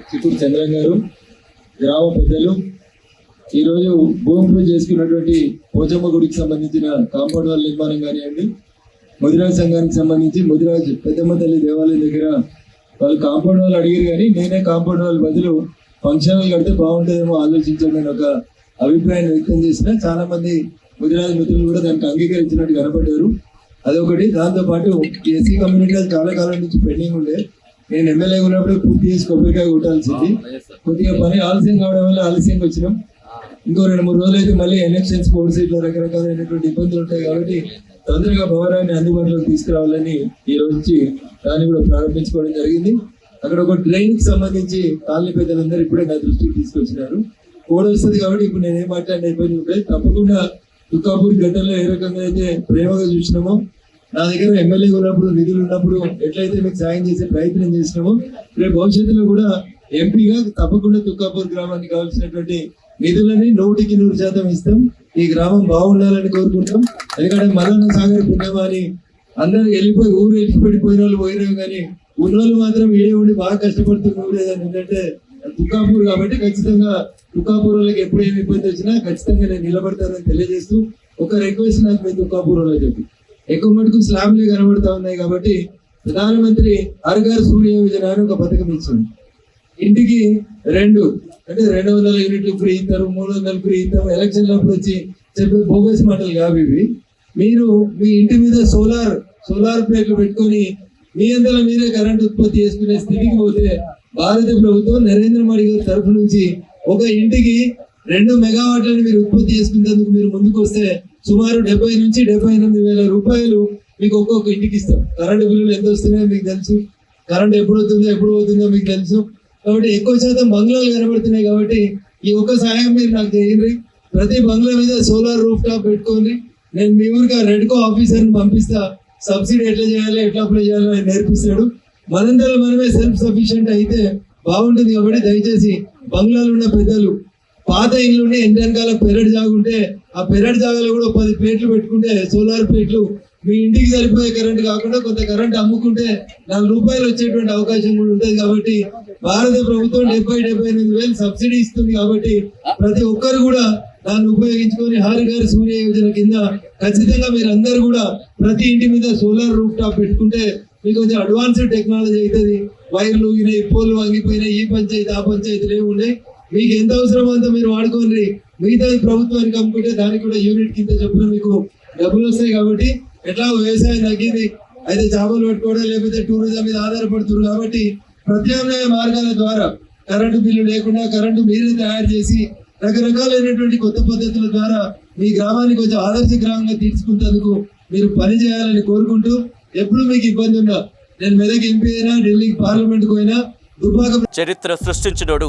చిత్తూరు చంద్రం గారు గ్రామ పెద్దలు ఈరోజు భూమి పూజ చేసుకున్నటువంటి పోచమ్మ గుడికి సంబంధించిన కాంపౌండ్ వాల్ నిర్మాణం కానివ్వండి ముదిరాజ్ సంఘానికి సంబంధించి ముదిరాజ్ పెద్దమ్మ తల్లి దేవాలయం దగ్గర వాళ్ళు కాంపౌండ్ వాళ్ళు అడిగారు కానీ నేనే కాంపౌండ్ వాళ్ళ బదులు ఫంక్షన్ హాల్ కడితే బాగుంటుందేమో ఆలోచించండి నేను ఒక అభిప్రాయం వ్యక్తం చేసిన చాలా మంది ముదిరాజ్ మిత్రులు కూడా దానికి అంగీకరించినట్టు కనపడ్డారు. అదొకటి. దాంతో పాటు ఎస్సీ కమ్యూనిటీలో చాలా కాలం నుంచి పెండింగ్ ఉండే. నేను ఎమ్మెల్యే ఉన్నప్పుడు పూర్తి చేసి కొబ్బరికాయ కొట్టాల్సింది కొద్దిగా పని ఆలస్యం కావడం వల్ల ఆలస్యంగా వచ్చినాం. ఇంకో రెండు మూడు రోజులు అయితే మళ్ళీ ఎలక్షన్స్ కోర్స్ ఇట్లా రకరకాలైనటువంటి ఇబ్బందులు ఉంటాయి కాబట్టి తొందరగా భవనాన్ని అందుబాటులోకి తీసుకురావాలని ఈ రోజు నుంచి దాన్ని కూడా ప్రారంభించుకోవడం జరిగింది. అక్కడ ఒక ట్రైన్కి సంబంధించి కాలనీ పెద్దలందరూ ఇప్పుడే నా దృష్టికి తీసుకొచ్చినారు. కోడ్ వస్తుంది కాబట్టి ఇప్పుడు నేను మాట్లాడిన ఇబ్బంది ఉంటుంది తప్పకుండా తుకాపూర్ గతంలో ఏ రకంగా అయితే ప్రేమగా చూసినామో నా దగ్గర ఎమ్మెల్యే ఉన్నప్పుడు నిధులు ఉన్నప్పుడు ఎట్లయితే మీకు సాయం చేసే ప్రయత్నం చేసినామో రేపు భవిష్యత్తులో కూడా ఎంపీగా తప్పకుండా తుక్కాపూర్ గ్రామానికి కావాల్సినటువంటి నిధులని నూటికి నూరు శాతం ఇస్తాం. ఈ గ్రామం బాగుండాలని కోరుకుంటాం. ఎందుకంటే మరణ సాగర్ పుణ్యమాని అందరూ వెళ్ళిపోయి ఊరు వెళ్ళిపెట్టిపోయిన వాళ్ళు పోయినాం కానీ ఉన్న వాళ్ళు మాత్రం ఈడే ఉండి బాగా కష్టపడుతూ ఊరు ఏంటంటే తుక్కాపూర్ కాబట్టి ఖచ్చితంగా తుక్కాపూర్ వాళ్ళకి ఎప్పుడు ఏమి ఇబ్బంది వచ్చినా ఖచ్చితంగా నేను నిలబడతానని తెలియజేస్తూ ఒక రిక్వెస్ట్ నాకు మీ తుక్కాపూర్ వాళ్ళకి చెప్పి. ఎక్కువ మటుకు స్లాబ్లే కనబడతా ఉన్నాయి కాబట్టి ప్రధానమంత్రి హర్ఘర్ సూర్య యోజన అని ఒక పథకం ఇచ్చింది. ఇంటికి రెండు అంటే రెండు వందల యూనిట్లు ఫ్రీ ఇస్తారు మూడు వందలు ఫ్రీ ఇస్తాం ఎలక్షన్లప్పుడు వచ్చి చెప్పే బోగస్ మాటలు కావు ఇవి. మీరు మీ ఇంటి మీద సోలార్ సోలార్ ప్లేట్లు పెట్టుకొని మీ అందరూ మీరే కరెంట్ ఉత్పత్తి చేసుకునే స్థితికి పోతే భారత ప్రభుత్వం నరేంద్ర మోడీ గారి తరఫు నుంచి ఒక ఇంటికి రెండు మెగావాట్లను మీరు ఉత్పత్తి చేసుకునేందుకు మీరు ముందుకు వస్తే సుమారు డెబ్బై నుంచి డెబ్బై ఎనిమిది వేల రూపాయలు మీకు ఒక్కొక్క ఇంటికి ఇస్తాం. కరెంటు బిల్లులు ఎంత వస్తున్నాయో మీకు తెలుసు. కరెంట్ ఎప్పుడు అవుతుందో ఎప్పుడు పోతుందో మీకు తెలుసు. కాబట్టి ఎక్కువ శాతం బంగ్లాలు కనబడుతున్నాయి కాబట్టి ఈ ఒక్క సాయం మీరు నాకు చేయండి. ప్రతి బంగ్లా మీద సోలార్ రూఫ్ టాప్ పెట్టుకోండి. నేను మీ ఊరికి రెడ్కో ఆఫీసర్ని పంపిస్తా. సబ్సిడీ ఎట్లా చేయాలి ఎట్లా అప్లై చేయాలో అని నేర్పిస్తాడు. మనందరం మనమే సెల్ఫ్ సఫిషియెంట్ అయితే బాగుంటుంది కాబట్టి దయచేసి బంగ్లాలు ఉన్న పెద్దలు పాత ఇల్లుని ఎండ వెనకాల పెరడు జాగుంటే ఆ పెరడు జాగాలో కూడా పది ప్లేట్లు పెట్టుకుంటే సోలార్ ప్లేట్లు మీ ఇంటికి సరిపోయే కరెంట్ కాకుండా కొంత కరెంట్ అమ్ముకుంటే నాలుగు రూపాయలు వచ్చేటువంటి అవకాశం కూడా ఉంటుంది కాబట్టి భారత ప్రభుత్వం డెబ్బై డెబ్బై ఎనిమిది వేలు సబ్సిడీ ఇస్తుంది కాబట్టి ప్రతి ఒక్కరు కూడా దాన్ని ఉపయోగించుకొని హారి గారి సూర్య యోజన కింద ఖచ్చితంగా మీరందరూ కూడా ప్రతి ఇంటి మీద సోలార్ రూఫ్ టాప్ పెట్టుకుంటే మీకు కొంచెం అడ్వాన్స్డ్ టెక్నాలజీ అవుతుంది. వైర్లు ఊగినాయి పోలు వంగిపోయినాయి ఈ పంచాయతీ ఆ పంచాయతీలు ఏమి ఉన్నాయి మీకు ఎంత అవసరమో అంత మీరు వాడుకోండి. మిగతా ప్రభుత్వానికి అమ్ముకుంటే దానికి కూడా యూనిట్ కింద చెప్పిన మీకు డబ్బులు వస్తాయి కాబట్టి ఎట్లా వ్యవసాయం తగ్గింది. అయితే చేపలు పట్టుకోవడం లేకపోతే టూరిజం మీద ఆధారపడుతున్నారు కాబట్టి ప్రత్యామ్నాయ మార్గాల ద్వారా కరెంటు బిల్లు లేకుండా కరెంటు మీరే తయారు చేసి రకరకాలైనటువంటి కొత్త పద్ధతుల ద్వారా మీ గ్రామాన్ని కొంచెం ఆదర్శ గ్రామంగా తీర్చుకుంటేందుకు మీరు పని చేయాలని కోరుకుంటూ ఎప్పుడు మీకు ఇబ్బంది ఉన్నా నేను మెదక్ ఎంపీ అయినా ఢిల్లీకి పార్లమెంట్కి పోయినా దుబ్బాక చరిత్ర సృష్టించినోడు